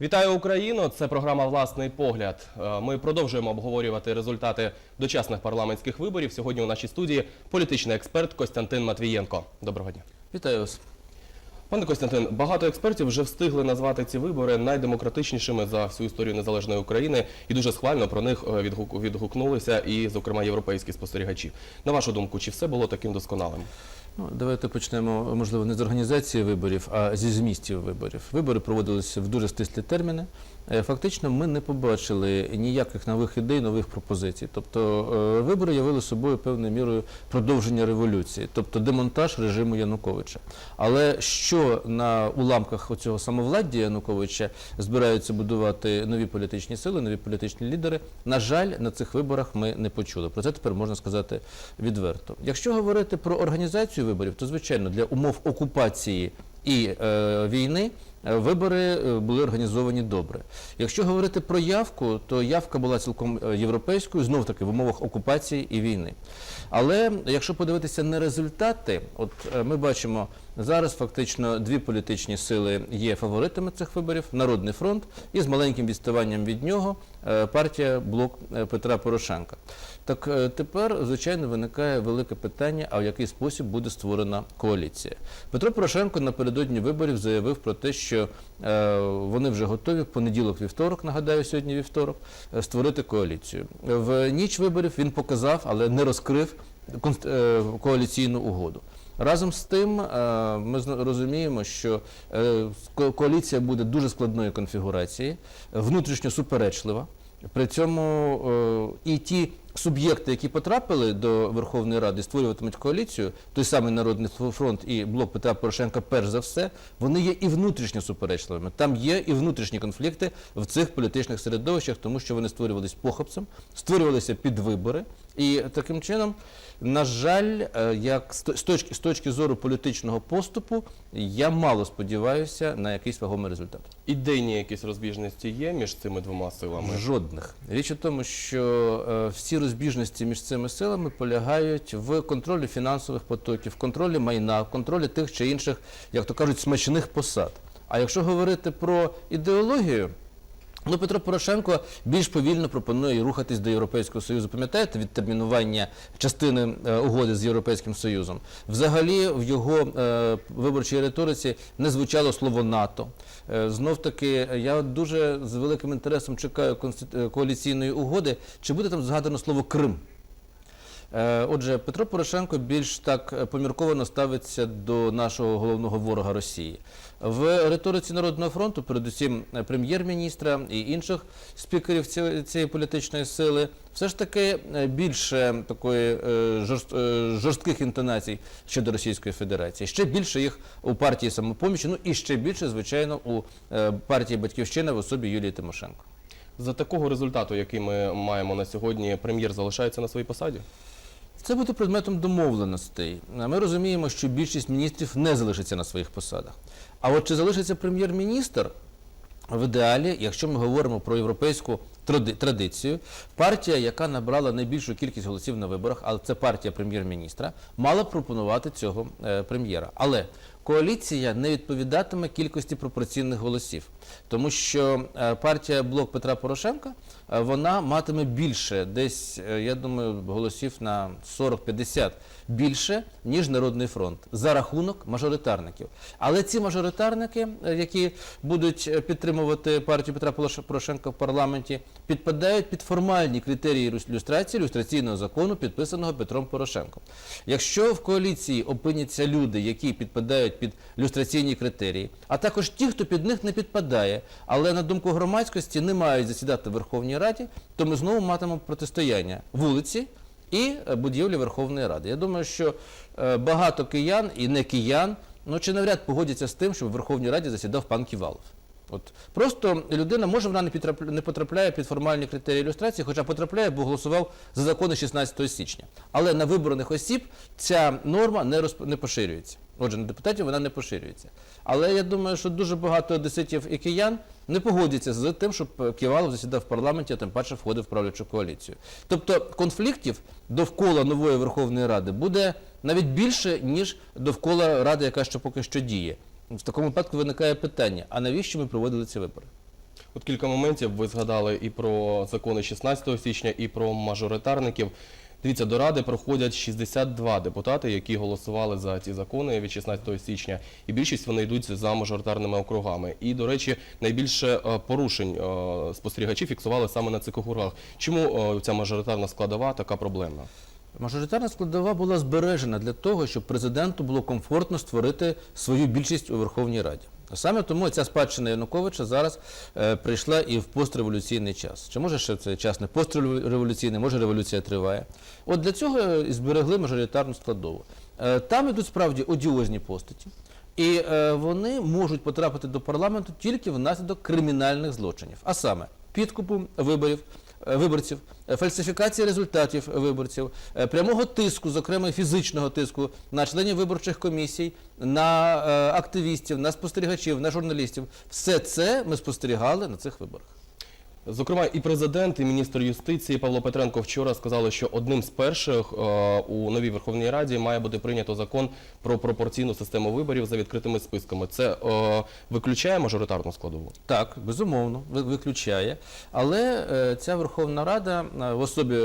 Вітаю Україну! Це програма Власний погляд. Е, Ми продовжуємо обговорювати результати дочасних парламентських виборів. Сьогодні у нашій студії політичний експерт Костянтин Матвієнко. Доброго дня. Вітаю вас. Пане Костянтин, багато експертів вже встигли назвати ці вибори найдемократичнішими за всю історію незалежної України, і дуже схвально про них е, відгукнулися, і, зокрема, європейські спостерігачі. На вашу думку, чи все було таким досконалим? Ну, давайте почнемо, можливо, не з організації виборів, а зі змістів виборів. Вибори проводилися в дуже стислі терміни. Е, Фактично, ми не побачили ніяких нових ідей, нових пропозицій. Тобто е, вибори явили собою певною мірою продовження революції, тобто демонтаж режиму Януковича. Але що на уламках оцього самовладдя Януковича збираються будувати нові політичні сили, нові політичні лідери, на жаль, на цих виборах ми не почули. Про це тепер можна сказати відверто. Якщо говорити про організацію виборів, то звичайно для умов окупації і е, війни вибори е, були організовані добре. Якщо говорити про явку, то явка була цілком е, європейською, знов таки в умовах окупації і війни. Але якщо подивитися на результати, от е, ми бачимо зараз фактично дві політичні сили є фаворитами цих виборів: Народний фронт і з маленьким відставанням від нього е, партія блок е, Петра Порошенка. Так е, тепер, звичайно, виникає велике питання: а в який спосіб буде створена коаліція? Петро Порошенко напередодні виборів заявив про те, що вони вже готові в понеділок, вівторок, нагадаю, сьогодні вівторок, створити коаліцію. В ніч виборів він показав, але не розкрив коаліційну угоду. Разом з тим, е, ми розуміємо, що е, коаліція буде дуже складної конфігурації, внутрішньо суперечлива. При цьому е, і ті суб'єкти, які потрапили до Верховної Ради, створюватимуть коаліцію, той самий Народний фронт і блок Петра Порошенка, перш за все, вони є і внутрішньо суперечливими. Там є і внутрішні конфлікти в цих політичних середовищах, тому що вони створювалися похопцем, створювалися під вибори. І таким чином, на жаль, е, як з з точки, з точки зору політичного поступу, я мало сподіваюся на якийсь вагомий результат. Ідейні якісь розбіжності є між цими двома силами? Жодних. Річ у тому, що е, всі розбіжності між цими силами полягають в контролі фінансових потоків, контролі майна, контролі тих чи інших, як то кажуть, смачних посад. А якщо говорити про ідеологію, Ну, Петро Порошенко більш повільно пропонує рухатись до Європейського Союзу. Пам'ятаєте відтермінування частини е, угоди з Європейським Союзом? Взагалі в його е, виборчій риториці не звучало слово НАТО. Е, знов таки, я дуже з великим інтересом чекаю е, коаліційної угоди. Чи буде там згадано слово Крим? Е, Отже, Петро Порошенко більш так е, помірковано ставиться до нашого головного ворога Росії. В риториці Народного фронту, передусім е, прем'єр-міністра і інших спікерів цієї, політичної сили, все ж таки більше такої жорст- жорстких інтонацій щодо Російської Федерації. Ще більше їх у партії самопомічі, ну і ще більше, звичайно, у партії Батьківщина в особі Юлії Тимошенко. За такого результату, який ми маємо на сьогодні, прем'єр залишається на своїй посаді? Це буде предметом домовленостей. Ми розуміємо, що більшість міністрів не залишиться на своїх посадах. А от чи залишиться прем'єр-міністр? В ідеалі, якщо ми говоримо про європейську традицію, партія, яка набрала найбільшу кількість голосів на виборах, але це партія прем'єр-міністра, мала пропонувати цього е, прем'єра. Але коаліція не відповідатиме кількості пропорційних голосів, тому що е, партія блок Петра Порошенка е, вона матиме більше, десь я думаю, голосів на 40-50 більше ніж Народний фронт за рахунок мажоритарників. Але ці мажоритарники, які будуть підтримувати партію Петра Порошенка в парламенті, підпадають під формальні критерії люстрації люстраційного закону, підписаного Петром Порошенком. Якщо в коаліції опиняться люди, які підпадають під люстраційні критерії, а також ті, хто під них не підпадає, але на думку громадськості не мають засідати в Верховній Раді, то ми знову матимемо протистояння вулиці і е, будівлі Верховної Ради. Я думаю, що е, багато киян і не киян, ну чи навряд погодяться з тим, що в Верховній Раді засідав пан Ківалов. От просто людина може вона не підтрапля- не потрапляє під формальні критерії ілюстрації, хоча потрапляє, бо голосував за закони 16 січня. Але на вибраних осіб ця норма не розп... не поширюється. Отже, на депутатів вона не поширюється. Але я думаю, що дуже багато одеситів і киян не погодяться з тим, щоб Ківалов засідав в парламенті, а тим паче входив в правлячу коаліцію. Тобто конфліктів довкола нової Верховної Ради буде навіть більше, ніж довкола ради, яка ще поки що діє. В такому випадку виникає питання: а навіщо ми проводили ці вибори? От кілька моментів ви згадали і про закони 16 січня, і про мажоритарників. Дивіться, до Ради проходять 62 депутати, які голосували за ці закони від 16 січня, і більшість вони йдуть за мажоритарними округами. І, до речі, найбільше е, порушень е, спостерігачі фіксували саме на цих округах. Чому е, ця мажоритарна складова така проблемна? Мажоритарна складова була збережена для того, щоб президенту було комфортно створити свою більшість у Верховній Раді. Саме тому ця спадщина Януковича зараз е, прийшла і в постреволюційний час. Чи може ще це час не постреволюційний, може революція триває. От для цього і зберегли мажоритарну складову. Е, там ідуть справді одіозні постаті. І е, вони можуть потрапити до парламенту тільки внаслідок кримінальних злочинів, а саме підкупу виборів, е, виборців, фальсифікації результатів виборців, е, прямого тиску, зокрема фізичного тиску на членів виборчих комісій, на е, активістів, на спостерігачів, на журналістів. Все це ми спостерігали на цих виборах. Зокрема, і президент, і міністр юстиції Павло Петренко вчора сказали, що одним з перших е, у новій Верховній Раді має бути прийнято закон про пропорційну систему виборів за відкритими списками. Це е, виключає мажоритарну складову. Так, безумовно, виключає. Але е, ця Верховна Рада в особі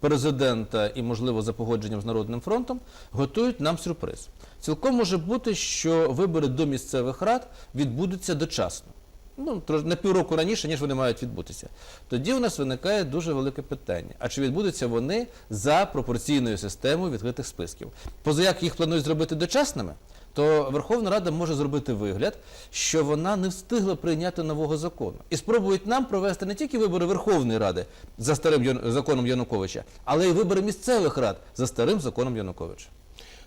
президента і, можливо, за погодженням з Народним фронтом готують нам сюрприз. Цілком може бути, що вибори до місцевих рад відбудуться дочасно. Ну, на півроку раніше, ніж вони мають відбутися. Тоді у нас виникає дуже велике питання. А чи відбудуться вони за пропорційною системою відкритих списків? Поза як їх планують зробити дочасними, то Верховна Рада може зробити вигляд, що вона не встигла прийняти нового закону. І спробують нам провести не тільки вибори Верховної Ради за старим законом Януковича, але й вибори місцевих рад за старим законом Януковича.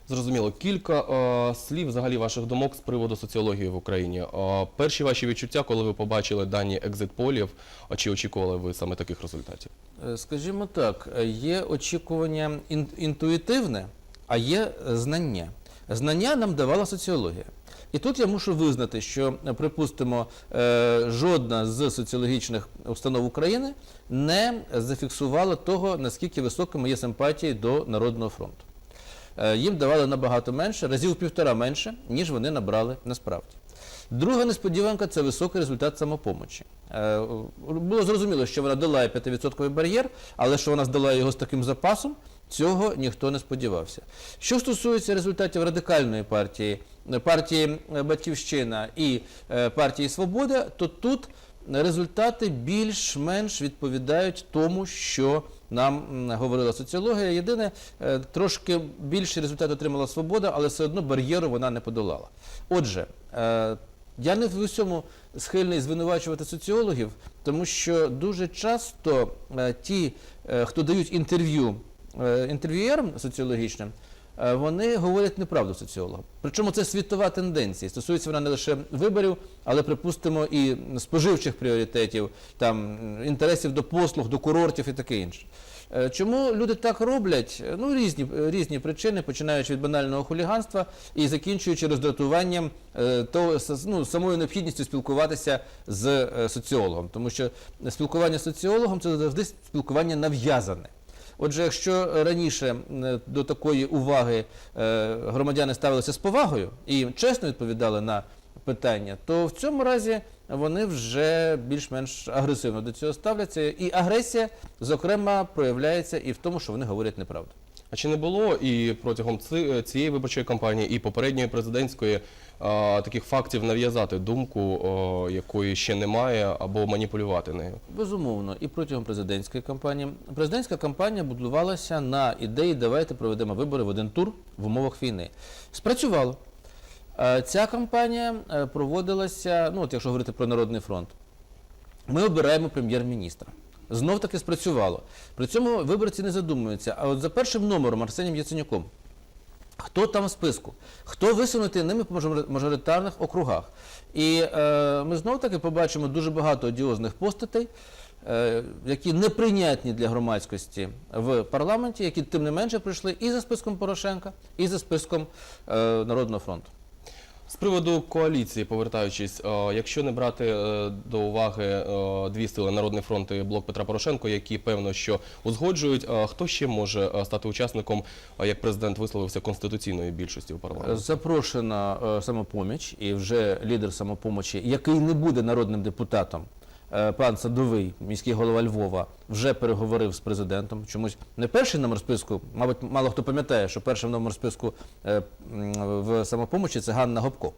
Зрозуміло, кілька е, слів взагалі ваших думок з приводу соціології в Україні. Е, перші ваші відчуття, коли ви побачили дані екзит-полів, чи очікували ви саме таких результатів? Е, Скажімо так, е, є очікування ін- інтуїтивне, а є е, знання. Знання нам давала соціологія. І тут я мушу визнати, що, припустимо, жодна з соціологічних установ України не зафіксувала того, наскільки високими є симпатії до Народного фронту. Е, Їм давали набагато менше, разів півтора менше, ніж вони набрали насправді. Друга несподіванка це високий результат самопомочі. Е, Було зрозуміло, що вона долає 5% бар'єр, але що вона здолає його з таким запасом, цього ніхто не сподівався. Що стосується результатів радикальної партії, е, партії Батьківщина і партії Свобода, то тут результати більш-менш відповідають тому, що нам говорила соціологія. Єдине, е, трошки більший результат отримала свобода, але все одно бар'єру вона не подолала. Отже, е, я не в усьому схильний звинувачувати соціологів, тому що дуже часто е, ті, хто дають інтерв'ю інтерв'юєрам соціологічним, вони говорять неправду соціологам. Причому це світова тенденція. Стосується вона не лише виборів, але припустимо і споживчих пріоритетів, там інтересів до послуг, до курортів і таке інше. Е, Чому люди так роблять? Е, Ну, різні, різні причини, починаючи від банального хуліганства і закінчуючи роздратуванням е, с- ну, самою необхідністю спілкуватися з е, соціологом. Тому що спілкування з соціологом це завжди спілкування нав'язане. Отже, якщо раніше до такої уваги е, громадяни ставилися з повагою і чесно відповідали на питання, то в цьому разі вони вже більш-менш агресивно до цього ставляться. І агресія, зокрема, проявляється і в тому, що вони говорять неправду. А чи не було і протягом цієї виборчої кампанії, і попередньої президентської таких фактів нав'язати думку, якої ще немає, або маніпулювати нею? Безумовно, і протягом президентської кампанії. Президентська кампанія будувалася на ідеї давайте проведемо вибори в один тур в умовах війни. Спрацювало. Е, Ця кампанія е, проводилася, ну от якщо говорити про Народний фронт, ми обираємо прем'єр-міністра. Знов таки спрацювало. При цьому виборці не задумуються. А от за першим номером Арсенієм Яценюком Хто там в списку? Хто висунутий ними по мажоритарних округах? І е, ми знов таки побачимо дуже багато одіозних постатей, е, які неприйнятні для громадськості в парламенті, які тим не менше прийшли і за списком Порошенка, і за списком е, Народного фронту. З приводу коаліції, повертаючись, е, якщо не брати е, до уваги е, дві сили Народний фронт і блок Петра Порошенко, які певно що узгоджують, хто ще може стати учасником, як президент висловився, конституційної більшості у парламенті? Запрошена самопоміч і вже лідер самопомочі, який не буде народним депутатом. Е, Пан Садовий, міський голова Львова, вже переговорив з президентом. Чомусь не перший номер списку, мабуть, мало хто пам'ятає, що перший номер списку е, в самопомочі це Ганна Гопко.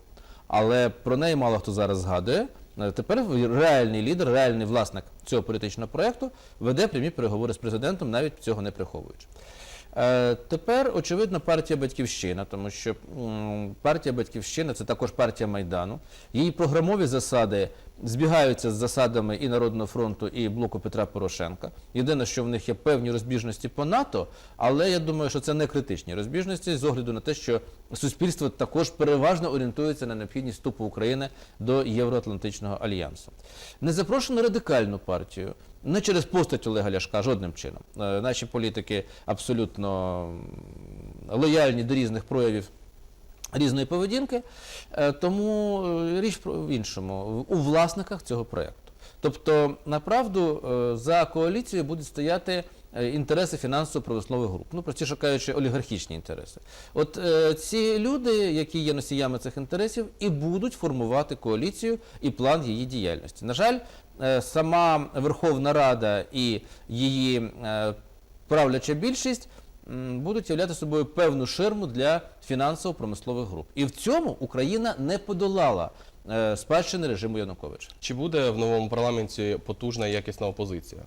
Але про неї мало хто зараз згадує. Е, Тепер реальний лідер, реальний власник цього політичного проєкту веде прямі переговори з президентом, навіть цього не приховуючи. Тепер, очевидно, партія Батьківщина, тому що партія Батьківщина це також партія Майдану. Її програмові засади збігаються з засадами і Народного фронту, і блоку Петра Порошенка. Єдине, що в них є певні розбіжності по НАТО, але я думаю, що це не критичні розбіжності з огляду на те, що суспільство також переважно орієнтується на необхідність вступу України до Євроатлантичного альянсу. Не запрошено радикальну партію. Не через постать Олега Ляшка, жодним чином. Е, Наші політики абсолютно лояльні до різних проявів різної поведінки, Е, тому е, річ в іншому, у власниках цього проєкту. Тобто, направду, е, за коаліцією будуть стояти інтереси фінансово-промислових груп, ну, простіше кажучи, олігархічні інтереси. От ці люди, які є носіями цих інтересів, і будуть формувати коаліцію і план її діяльності. На жаль, сама Верховна Рада і її правляча більшість будуть являти собою певну ширму для фінансово-промислових груп. І в цьому Україна не подолала е, спадщини режиму Януковича. Чи буде в новому парламенті потужна і якісна опозиція?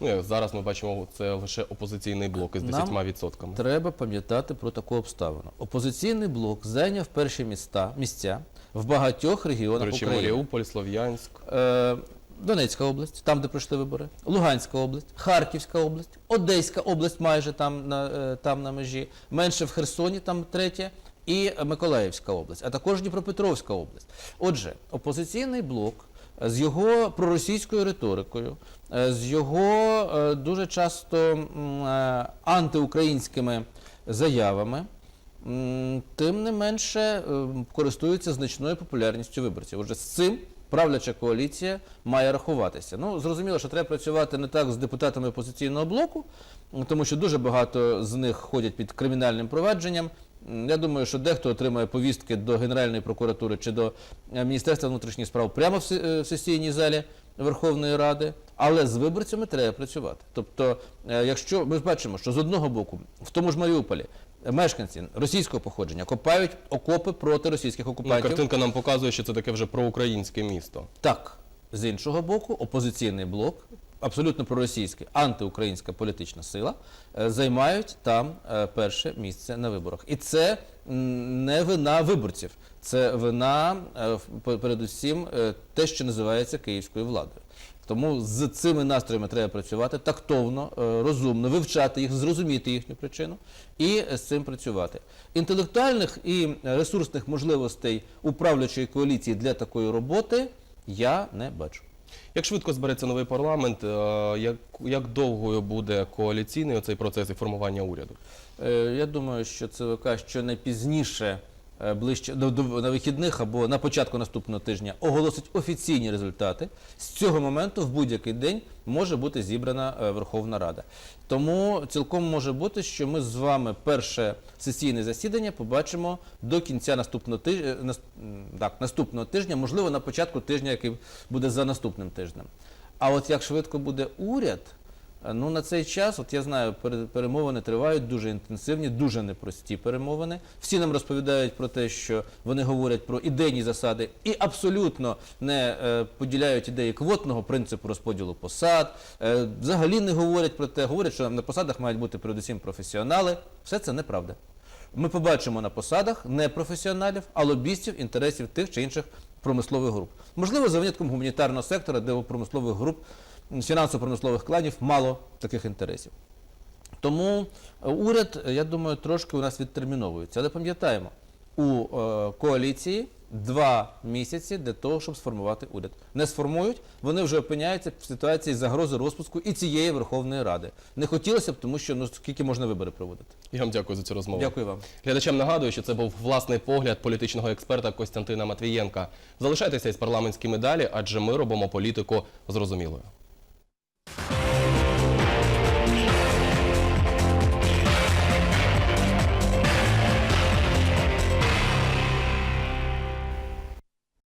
Ну, як зараз ми бачимо, це лише опозиційний блок із Нам 10%. Треба пам'ятати про таку обставину. Опозиційний блок зайняв перші міста, місця в багатьох До регіонах речі, України. Маріуполь, Слов'янськ. Е, Донецька область, там, де пройшли вибори, Луганська область, Харківська область, Одеська область майже там на, е, там на межі, менше в Херсоні, там третя, і Миколаївська область, а також Дніпропетровська область. Отже, опозиційний блок з його проросійською риторикою, е, з його е, дуже часто антиукраїнськими заявами, тим не менше користується значною популярністю виборців. Отже, з цим правляча коаліція має рахуватися. Ну, зрозуміло, що треба працювати не так з депутатами опозиційного блоку, тому що дуже багато з них ходять під кримінальним провадженням. Я думаю, що дехто отримає повістки до Генеральної прокуратури чи до е, Міністерства внутрішніх справ прямо е, в сесійній залі Верховної Ради, але з виборцями треба працювати. Тобто, е, якщо ми бачимо, що з одного боку, в тому ж Маріуполі, мешканці російського походження копають окопи проти російських Ну, окупантів. картинка нам показує, що це таке вже проукраїнське місто. Так, з іншого боку, опозиційний блок, абсолютно проросійська, антиукраїнська політична сила, е, займають там е, перше місце на виборах. І це не вина виборців, це вина е, передусім те, що називається київською владою. Тому з цими настроями треба працювати тактовно, е, розумно, вивчати їх, зрозуміти їхню причину і з цим працювати. Інтелектуальних і ресурсних можливостей управлячої коаліції для такої роботи я не бачу. Як швидко збереться новий парламент, е, як, як довгою буде коаліційний оцей процес і формування уряду? Е, Я думаю, що ЦВК що найпізніше е, ближче до, до на вихідних або на початку наступного тижня оголосить офіційні результати. З цього моменту в будь-який день може бути зібрана е, Верховна Рада. Тому цілком може бути, що ми з вами перше сесійне засідання побачимо до кінця наступного тижня, так, наступного тижня, можливо, на початку тижня, який буде за наступним тижнем. А от як швидко буде уряд, Е, Ну, на цей час, от я знаю, пере- перемовини тривають дуже інтенсивні, дуже непрості перемовини. Всі нам розповідають про те, що вони говорять про ідейні засади і абсолютно не е, поділяють ідеї квотного принципу розподілу посад. Е, взагалі не говорять про те, говорять, що на посадах мають бути передусім професіонали. Все це неправда. Ми побачимо на посадах не професіоналів, а лобістів інтересів тих чи інших промислових груп. Можливо, за винятком гуманітарного сектора, де у промислових груп фінансово-промислових кланів мало таких інтересів. Тому е, уряд, е, я думаю, трошки у нас відтерміновується. Але пам'ятаємо, у е, коаліції два місяці для того, щоб сформувати уряд. Не сформують, вони вже опиняються в ситуації загрози розпуску і цієї Верховної Ради. Не хотілося б, тому що ну скільки можна вибори проводити. Я вам дякую за цю розмову. Дякую вам. Глядачам нагадую, що це був власний погляд політичного експерта Костянтина Матвієнка. Залишайтеся із парламентськими далі, адже ми робимо політику зрозумілою.